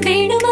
வேணும்